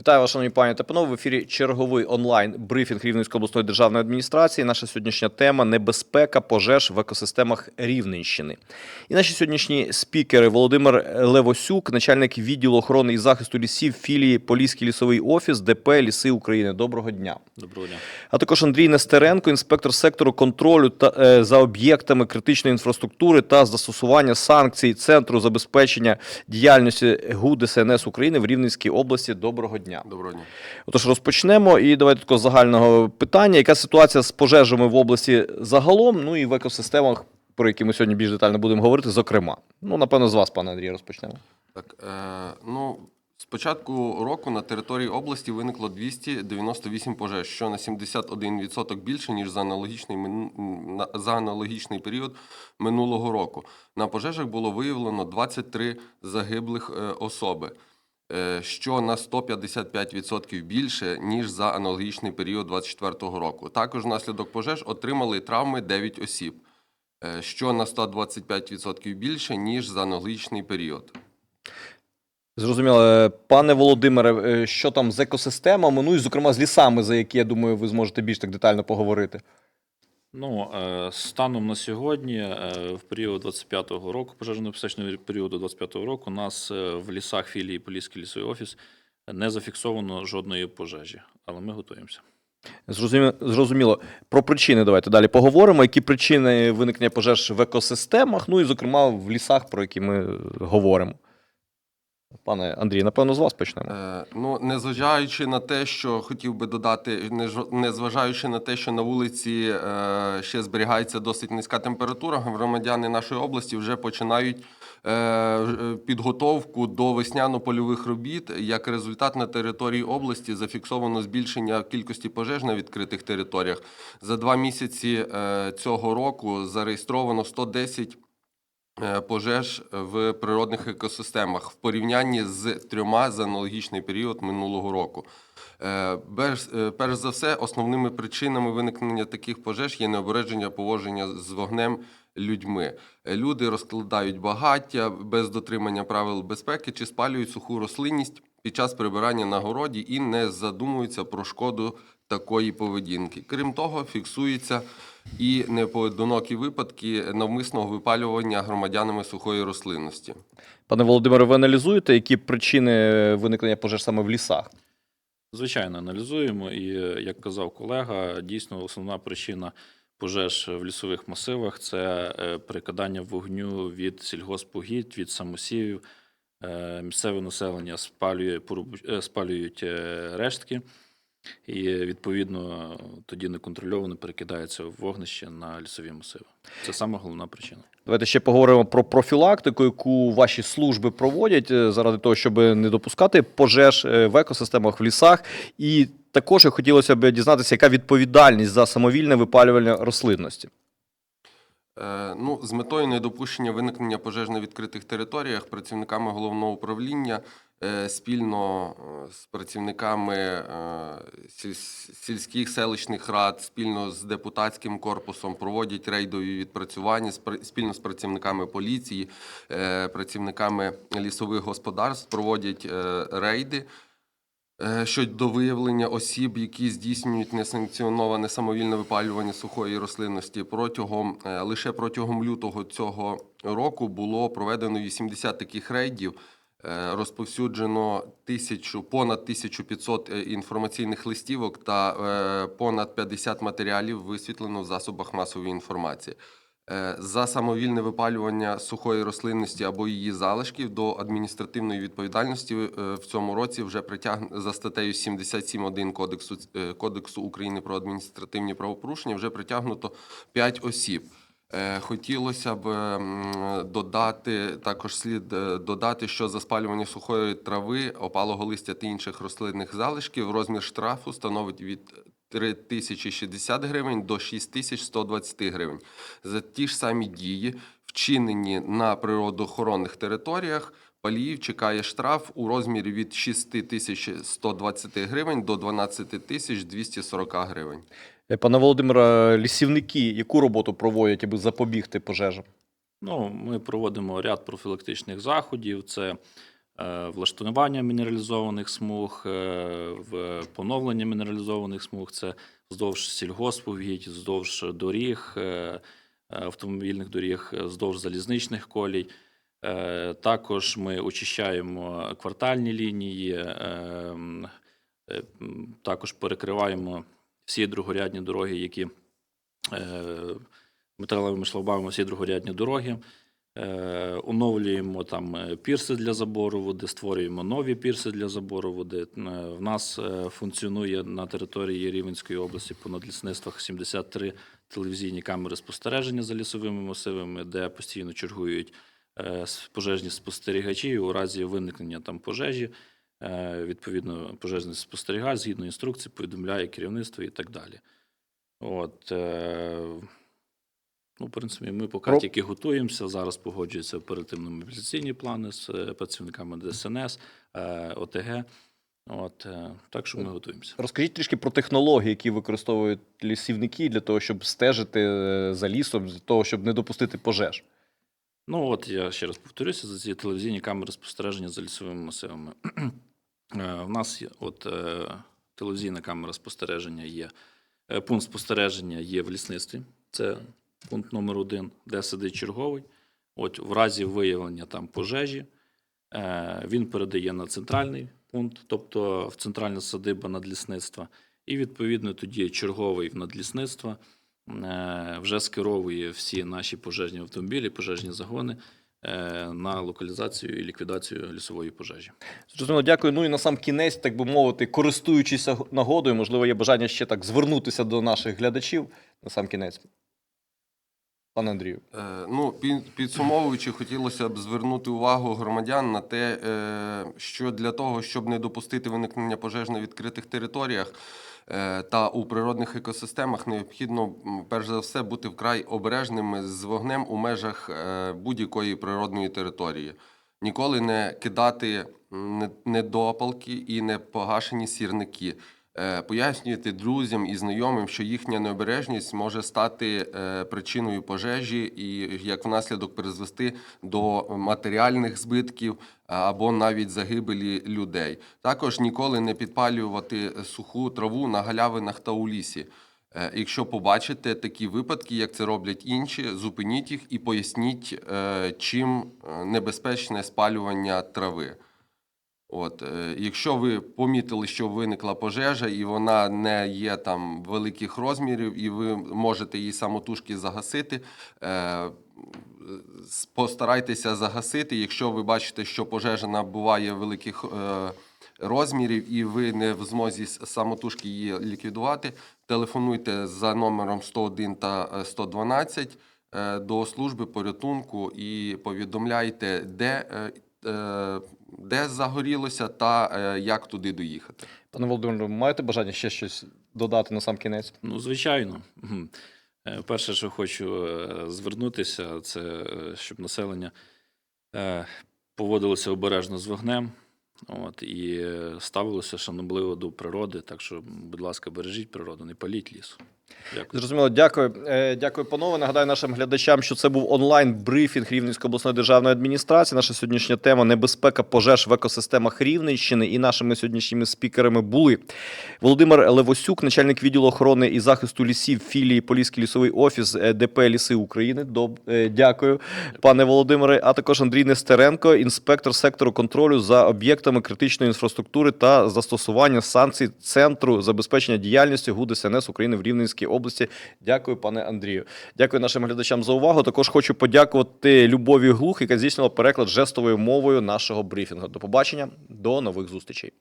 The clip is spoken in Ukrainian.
Вітаю вас, шановні пані та панове. В ефірі черговий онлайн брифінг Рівненської обласної державної адміністрації. Наша сьогоднішня тема небезпека пожеж в екосистемах Рівненщини. І наші сьогоднішні спікери Володимир Левосюк, начальник відділу охорони і захисту лісів філії Поліський лісовий офіс ДП Ліси України. Доброго дня. Доброго дня. А також Андрій Нестеренко, інспектор сектору контролю та е, за об'єктами критичної інфраструктури та застосування санкцій Центру забезпечення діяльності ГУ ДСНС України в Рівненській області. Доброго дня. Доброго дня. Отож, розпочнемо і давайте такого загального питання. Яка ситуація з пожежами в області загалом, ну і в екосистемах, про які ми сьогодні більш детально будемо говорити, зокрема. Ну, напевно, з вас, пане Андрій, розпочнемо. Так, е, ну, з початку року на території області виникло 298 пожеж, що на 71% більше, ніж за аналогічний, за аналогічний період минулого року. На пожежах було виявлено 23 загиблих е, особи, що на 155% більше, ніж за аналогічний період 2024 року. Також внаслідок пожеж отримали травми 9 осіб, е, що на 125% більше, ніж за аналогічний період. Зрозуміло, Е, пане Володимире, е, що там з екосистемами, ну і зокрема з лісами, за які я думаю, ви зможете більш так детально поговорити. Ну, е, станом на сьогодні, е, в період 25-го року, пожежно-небезпечного періоду 25-го року, у нас е, в лісах філії Поліський лісовий офіс не зафіксовано жодної пожежі, але ми готуємося. Зрозуміло. Про причини давайте далі поговоримо. Які причини виникнення пожеж в екосистемах, ну і зокрема в лісах, про які ми говоримо. Пане Андрій, напевно, з вас почнемо. Е, Ну, незважаючи на те, що хотів би додати, незважаючи на те, що на вулиці е, ще зберігається досить низька температура, громадяни нашої області вже починають е, підготовку до весняно-польових робіт. Як результат на території області зафіксовано збільшення кількості пожеж на відкритих територіях. За два місяці е, цього року зареєстровано 110 е, пожеж в природних екосистемах в порівнянні з трьома за аналогічний період минулого року. Е, Перш, е, за все, основними причинами виникнення таких пожеж є необереження поводження з вогнем людьми. Е, Люди розкладають багаття без дотримання правил безпеки чи спалюють суху рослинність під час прибирання на городі і не задумуються про шкоду такої поведінки. Крім того, фіксуються і непоодинокі випадки навмисного випалювання громадянами сухої рослинності. Пане Володимире, ви аналізуєте, які причини виникнення пожеж саме в лісах? Звичайно, аналізуємо, і як казав колега, дійсно основна причина пожеж в лісових масивах це е, перекидання вогню від сільгоспугідь, від самосівів. Е, Місцеве населення спалює, е, спалюють е, рештки, і відповідно тоді неконтрольовано перекидається вогнище на лісові масиви. Це саме головна причина. Давайте ще поговоримо про профілактику, яку ваші служби проводять заради того, щоб не допускати пожеж в екосистемах в лісах. І також хотілося б дізнатися, яка відповідальність за самовільне випалювання рослинності. Е, Ну, з метою недопущення виникнення пожеж на відкритих територіях працівниками головного управління е, спільно е, з працівниками сільських селищних рад, спільно з депутатським корпусом проводять рейдові відпрацювання спільно з працівниками поліції, працівниками лісових господарств проводять рейди. Е, щодо виявлення осіб, які здійснюють несанкціоноване самовільне випалювання сухої рослинності. Протягом е, лише протягом лютого цього року було проведено 80 таких рейдів. е, Розповсюджено тисячу понад 1500 е, інформаційних листівок та понад 50 матеріалів висвітлено в засобах масової інформації. Е, За самовільне випалювання сухої рослинності або її залишків до адміністративної відповідальності е, в цьому році вже притягнено за статтею 77.1 Кодексу е, Кодексу України про адміністративні правопорушення вже притягнуто 5 осіб. Хотілося б додати також слід додати, що за спалювання сухої трави, опалого листя та інших рослинних залишків розмір штрафу становить від 3060 гривень до 6120 гривень. За ті ж самі дії, вчинені на природоохоронних територіях, Паліїв чекає штраф у розмірі від 6120 гривень до 12240 гривень. Пане Володимире, лісівники яку роботу проводять, аби запобігти пожежам? Ну, ми проводимо ряд профілактичних заходів. Це влаштування мінералізованих смуг, е, в поновлення мінералізованих смуг. Це вздовж сільгоспугідь, вздовж доріг, е, автомобільних доріг, е, вздовж залізничних колій. Е, Також ми очищаємо квартальні лінії, е, е, також перекриваємо всі другорядні дороги, які е, металевими шлагбаумами всі другорядні дороги. Е, Оновлюємо там е, пірси для забору води, створюємо нові пірси для забору води. Е, В нас функціонує на території Рівенської області по надлісництвах 73 телевізійні камери спостереження за лісовими масивами, де постійно чергують пожежні спостерігачі. У разі виникнення там пожежі, відповідно, пожежний спостерігач згідно інструкції повідомляє керівництво і так далі. От, ну, в принципі, ми поки Про- тільки готуємося. Зараз погоджуються оперативно-мобілізаційні плани з е, працівниками ДСНС, е, ОТГ. От, е, так що ми готуємося. Розкажіть трішки про технології, які використовують лісівники для того, щоб стежити за лісом, для того, щоб не допустити пожеж. Ну, от я ще раз повторюся за ці телевізійні камери спостереження за лісовими масивами. В нас є от телевізійна камера спостереження є. Пункт спостереження є в лісництві. Це пункт номер один, де сидить черговий. От в разі виявлення там пожежі е, він передає на центральний пункт, тобто в центральна садиба надлісництва. І відповідно тоді черговий в надлісництва е, вже скеровує всі наші пожежні автомобілі, пожежні загони е, на локалізацію і ліквідацію лісової пожежі. Зрозуміло, дякую. Ну і на сам кінець, так би мовити, користуючись нагодою, можливо, є бажання ще так звернутися до наших глядачів на сам кінець. Пане Андрію. Е, Ну, пі- підсумовуючи, хотілося б звернути увагу громадян на те, е, що для того, щоб не допустити виникнення пожеж на відкритих територіях е, та у природних екосистемах, необхідно перш за все бути вкрай обережними з вогнем у межах будь-якої природної території. Ніколи не кидати недопалки і не погашені сірники. Е, Пояснюєте друзям і знайомим, що їхня необережність може стати е, причиною пожежі і як внаслідок призвести до матеріальних збитків або навіть загибелі людей. Також ніколи не підпалювати суху траву на галявинах та у лісі. Е, Якщо побачите такі випадки, як це роблять інші, зупиніть їх і поясніть, е, чим е, небезпечне спалювання трави. От, е, якщо ви помітили, що виникла пожежа, і вона не є там великих розмірів, і ви можете її самотужки загасити, е, постарайтеся загасити. Якщо ви бачите, що пожежа набуває великих е, розмірів, і ви не в змозі самотужки її ліквідувати, телефонуйте за номером 101 та е, 112 е, до служби порятунку і повідомляйте, де. Е, де загорілося та е, як туди доїхати. Пане Володимире, маєте бажання ще щось додати на сам кінець? Ну, звичайно. Е, Перше, що хочу звернутися, це щоб населення поводилося обережно з вогнем. От, і ставилося шанобливо до природи. Так що, будь ласка, бережіть природу, не паліть ліс. Дякую. Зрозуміло, дякую. Е, Дякую, панове. Нагадаю нашим глядачам, що це був онлайн-брифінг Рівненської обласної державної адміністрації. Наша сьогоднішня тема небезпека пожеж в екосистемах Рівненщини. І нашими сьогоднішніми спікерами були Володимир Левосюк, начальник відділу охорони і захисту лісів філії Поліський лісовий офіс е, ДП Ліси України. Доб... е, Дякую, пане Володимире. А також Андрій Нестеренко, інспектор сектору контролю за об'єктами критичної інфраструктури та застосування санкцій Центру забезпечення діяльності ГУД СНС України в Рівненській області. Дякую, пане Андрію. Дякую нашим глядачам за увагу. Також хочу подякувати Любові Глух, яка здійснила переклад жестовою мовою нашого брифінгу. До побачення, до нових зустрічей.